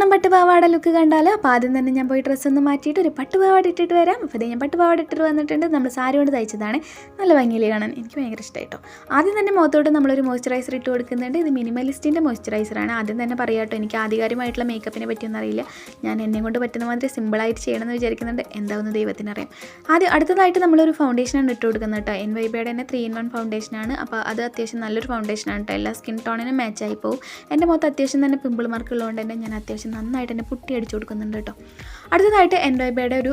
Onam പട്ടുപാവാട look കണ്ടാലോ. അപ്പോൾ ആദ്യം തന്നെ ഞാൻ പോയി ഡ്രസ്സ് ഒന്ന് മാറ്റിയിട്ട് ഒരു പട്ടുപാവാട ഇട്ടിട്ട് വരാം. അപ്പോൾ ഞാൻ പട്ടുപാവാട ഇട്ടിട്ട് വന്നിട്ടുണ്ട്. നമ്മൾ സാരി കൊണ്ട് തയ്ച്ചതാണ്. നല്ല ഭംഗിയിൽ കാണാൻ എനിക്ക് ഭയങ്കര ഇഷ്ടമായിട്ടോ ആദ്യം തന്നെ മുഖത്തോട്ട് നമ്മളൊരു മോയ്സ്ചറൈസർ ഇട്ട് കൊടുക്കുന്നുണ്ട്. ഇത് മിനിമലിസ്റ്റിന്റെ മോയ്സ്ചറൈസറാണ് ആദ്യം തന്നെ പറയാട്ടോ എനിക്ക് ആധികാരികമായിട്ടുള്ള മേക്കപ്പിനെ പറ്റിയൊന്നും അറിയില്ല. ഞാൻ എന്നെ കൊണ്ട് പറ്റുന്ന മാതിരി സിമ്പിളായിട്ട് ചെയ്യണമെന്ന് വിചാരിക്കുന്നുണ്ട്. എന്താവുന്ന ദൈവത്തിനറിയാം ആദ്യം അടുത്തതായിട്ട് നമ്മളൊരു ഫൗണ്ടേഷനാണ് ഇട്ട് കൊടുക്കുന്നത് കേട്ടോ. എൻ വൈ ബിയുടെ തന്നെ ത്രീ ഇൻ വൺ ഫൗണ്ടേഷനാണ് അപ്പോൾ അത് അത്യാവശ്യം നല്ലൊരു ഫൗണ്ടേഷനാണ് കേട്ടോ. എല്ലാ സ്കിൻ ടോണിനും മാച്ചായി പോകും എന്റെ മുഖത്ത് അത്യാവശ്യം തന്നെ പിമ്പിൾ മാർക്ക് ഉള്ളതുകൊണ്ട് തന്നെ ഞാൻ അത്യാവശ്യം നന്നായിട്ട് തന്നെ പുട്ടി അടിച്ചു കൊടുക്കുന്നുണ്ട് കേട്ടോ. അടുത്തതായിട്ട് എൻഡോബയുടെ ഒരു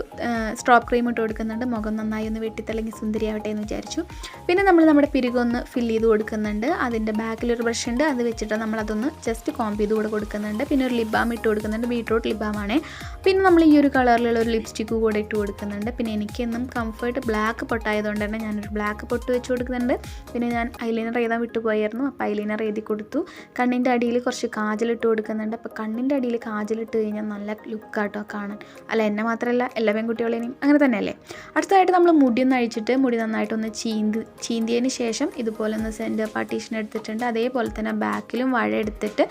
സ്ട്രോപ്പ് ക്രീം ഇട്ട് കൊടുക്കുന്നുണ്ട്. മുഖം നന്നായി ഒന്ന് വെട്ടിത്തിളങ്ങി സുന്ദരിയാവട്ടെ എന്ന് വിചാരിച്ചു. പിന്നെ നമ്മൾ നമ്മുടെ പിരികൊന്ന് ഫില്ല് ചെയ്ത് കൊടുക്കുന്നുണ്ട്. അതിന്റെ ബാക്കിലൊരു ബ്രഷ് ഉണ്ട്. അത് വെച്ചിട്ട് നമ്മളതൊന്ന് ജസ്റ്റ് കോമ്പ് ചെയ്ത് കൂടെ കൊടുക്കുന്നുണ്ട്. പിന്നെ ഒരു ലിപ് ബാം ഇട്ട് കൊടുക്കുന്നുണ്ട്. ബീട്രൂട്ട് ലിപ് ബാമാണ് പിന്നെ നമ്മൾ ഈ ഒരു കളറിലുള്ള ഒരു ലിപ്സ്റ്റിക്ക് കൂടെ ഇട്ട് കൊടുക്കുന്നുണ്ട്. പിന്നെ എനിക്കെന്നും കംഫർട്ട് ബ്ലാക്ക് പൊട്ടായതുകൊണ്ട് തന്നെ ഞാനൊരു ബ്ലാക്ക് പൊട്ട് വെച്ച് കൊടുക്കുന്നുണ്ട്. പിന്നെ ഞാൻ ഐലൈനർ എഴുതാൻ വിട്ടുപോയായിരുന്നു. അപ്പോൾ ഐലൈനർ എഴുതി കൊടുത്തു. കണ്ണിന്റെ അടിയിൽ കുറച്ച് കാജൽ ഇട്ട് കൊടുക്കുന്നുണ്ട്. അപ്പോൾ കണ്ണിന്റെ അടിയിൽ കാജലിട്ട് കഴിഞ്ഞാൽ നല്ല ലുക്കാട്ടോ കാണാൻ. അല്ല എന്നെ മാത്രമല്ല എല്ലാ പെൺകുട്ടികളെയും. അങ്ങനെ തന്നെയല്ലേ? അടുത്തതായിട്ട് നമ്മൾ മുടി ഒന്ന് അഴിച്ചിട്ട് മുടി നന്നായിട്ടൊന്ന് ചീന്തി ചീന്തിയതിന് ശേഷം ഇതുപോലെ ഒന്ന് സെന്റർ പാർട്ടീഷൻ എടുത്തിട്ടുണ്ട്. അതേപോലെ തന്നെ ബാക്കിലും വഴ എടുത്തിട്ട്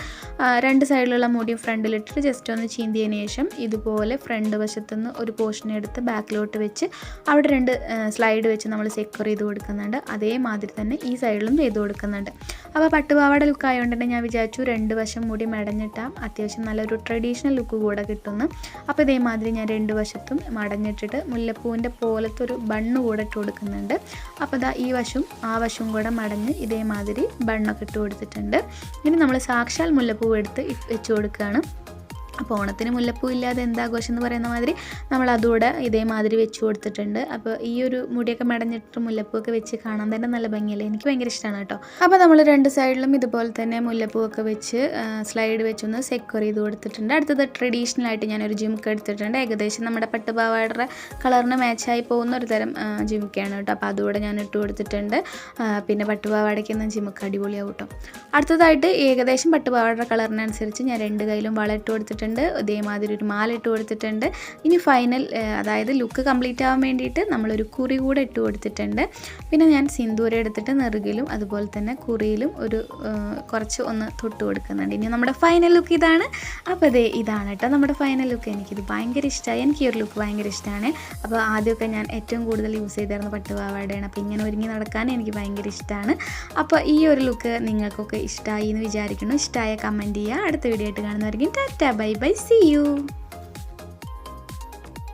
രണ്ട് സൈഡിലുള്ള മുടിയും ഫ്രണ്ടിലിട്ടിട്ട് ജസ്റ്റ് ഒന്ന് ചീന്തിയതിന് ശേഷം ഇതുപോലെ ഫ്രണ്ട് വശത്തുനിന്ന് ഒരു പോർഷൻ എടുത്ത് ബാക്കിലോട്ട് വെച്ച് അവിടെ രണ്ട് സ്ലൈഡ് വെച്ച് നമ്മൾ സെക്യൂർ ചെയ്ത് കൊടുക്കുന്നുണ്ട്. അതേമാതിരി തന്നെ ഈ സൈഡിലും ചെയ്ത് കൊടുക്കുന്നുണ്ട്. അപ്പോൾ പട്ടുപാവാട ലുക്കായതുകൊണ്ട് തന്നെ ഞാൻ വിചാരിച്ചു രണ്ട് വശം മുടി മെടഞ്ഞിട്ടാം അത്യാവശ്യം നല്ലൊരു ട്രഡീഷണൽ ലുക്ക് കൂടെ കിട്ടുന്നു. അപ്പോൾ ഇതേമാതിരി ഞാൻ രണ്ട് വശത്തും മടഞ്ഞിട്ടിട്ട് മുല്ലപ്പൂവിന്റെ പോലത്തെ ഒരു ബണ്ണ് കൂടെ ഇട്ട് കൊടുക്കുന്നുണ്ട്. അപ്പോൾ ഇതാ ഈ വശവും ആ വശവും കൂടെ മടഞ്ഞ് ഇതേമാതിരി ബണ്ണൊക്കെ ഇട്ട് കൊടുത്തിട്ടുണ്ട്. ഇനി നമ്മൾ സാക്ഷാൽ മുല്ലപ്പൂവ് എടുത്ത് വെച്ച് കൊടുക്കുകയാണ്. അപ്പോൾ ഓണത്തിന് മുല്ലപ്പൂ ഇല്ലാതെ എന്താഘോഷം എന്ന് പറയുന്ന മാതിരി നമ്മൾ അതുകൂടെ ഇതേമാതിരി വെച്ച് കൊടുത്തിട്ടുണ്ട്. അപ്പോൾ ഈ ഒരു മുടിയൊക്കെ മടഞ്ഞിട്ട് മുല്ലപ്പൂവൊക്കെ വെച്ച് കാണാൻ തന്നെ നല്ല ഭംഗിയല്ലേ? എനിക്ക് ഭയങ്കര ഇഷ്ടമാണ് കേട്ടോ. അപ്പോൾ നമ്മൾ രണ്ട് സൈഡിലും ഇതുപോലെ തന്നെ മുല്ലപ്പൂവൊക്കെ വെച്ച് സ്ലൈഡ് വെച്ചൊന്ന് സെക്യൂർ ചെയ്ത് കൊടുത്തിട്ടുണ്ട്. അടുത്തത് ട്രഡീഷണൽ ആയിട്ട് ഞാനൊരു ജിമുക്ക് എടുത്തിട്ടുണ്ട്. ഏകദേശം നമ്മുടെ പട്ടുപാവാടയുടെ കളറിന് മാച്ചായി പോകുന്ന ഒരു തരം ജിമുക്കയാണ് കേട്ടോ. അപ്പോൾ അതുകൂടെ ഞാൻ ഇട്ട് കൊടുത്തിട്ടുണ്ട്. പിന്നെ പട്ടുപാവാടയ്ക്ക് പട്ടുപാവാടയ്ക്കൊന്നും ജിമുക്ക് അടിപൊളിയാവും കേട്ടോ. അടുത്തതായിട്ട് ഏകദേശം പട്ടുപാവാടയുടെ കളറിനനുസരിച്ച് ഞാൻ രണ്ട് കയ്യിലും വള ഇട്ട് കൊടുത്തിട്ടുണ്ട്. ഇതേമാതിരി ഒരു മാല ഇട്ട് കൊടുത്തിട്ടുണ്ട്. ഇനി ഫൈനൽ അതായത് ലുക്ക് കംപ്ലീറ്റ് ആവാൻ വേണ്ടിയിട്ട് നമ്മളൊരു കുറി കൂടെ ഇട്ട് കൊടുത്തിട്ടുണ്ട്. പിന്നെ ഞാൻ സിന്ദൂരം എടുത്തിട്ട് നെറുകിലും അതുപോലെ തന്നെ കുറിയിലും ഒരു കുറച്ച് ഒന്ന് തൊട്ട് കൊടുക്കുന്നുണ്ട്. ഇനി നമ്മുടെ ഫൈനൽ ലുക്ക് ഇതാണ്. അപ്പോൾ അതെ ഇതാണ് കേട്ടോ നമ്മുടെ ഫൈനൽ ലുക്ക് എനിക്കിത് ഭയങ്കര ഇഷ്ടമായി എനിക്ക് ഈ ഒരു ലുക്ക് ഭയങ്കര ഇഷ്ടമാണ് അപ്പോൾ ആദ്യമൊക്കെ ഞാൻ ഏറ്റവും കൂടുതൽ യൂസ് ചെയ്തിരുന്ന പട്ടുപാവാടയാണ്. അപ്പോൾ ഇങ്ങനെ ഒരുങ്ങി നടക്കാൻ എനിക്ക് ഭയങ്കര ഇഷ്ടമാണ് അപ്പോൾ ഈ ഒരു ലുക്ക് നിങ്ങൾക്കൊക്കെ ഇഷ്ടമായി എന്ന് വിചാരിക്കുന്നു. ഇഷ്ടമായ കമന്റ് ചെയ്യുക. അടുത്ത വീഡിയോ ആയിട്ട് കാണുന്നവരെങ്കിൽ tata. Bye bye. See you.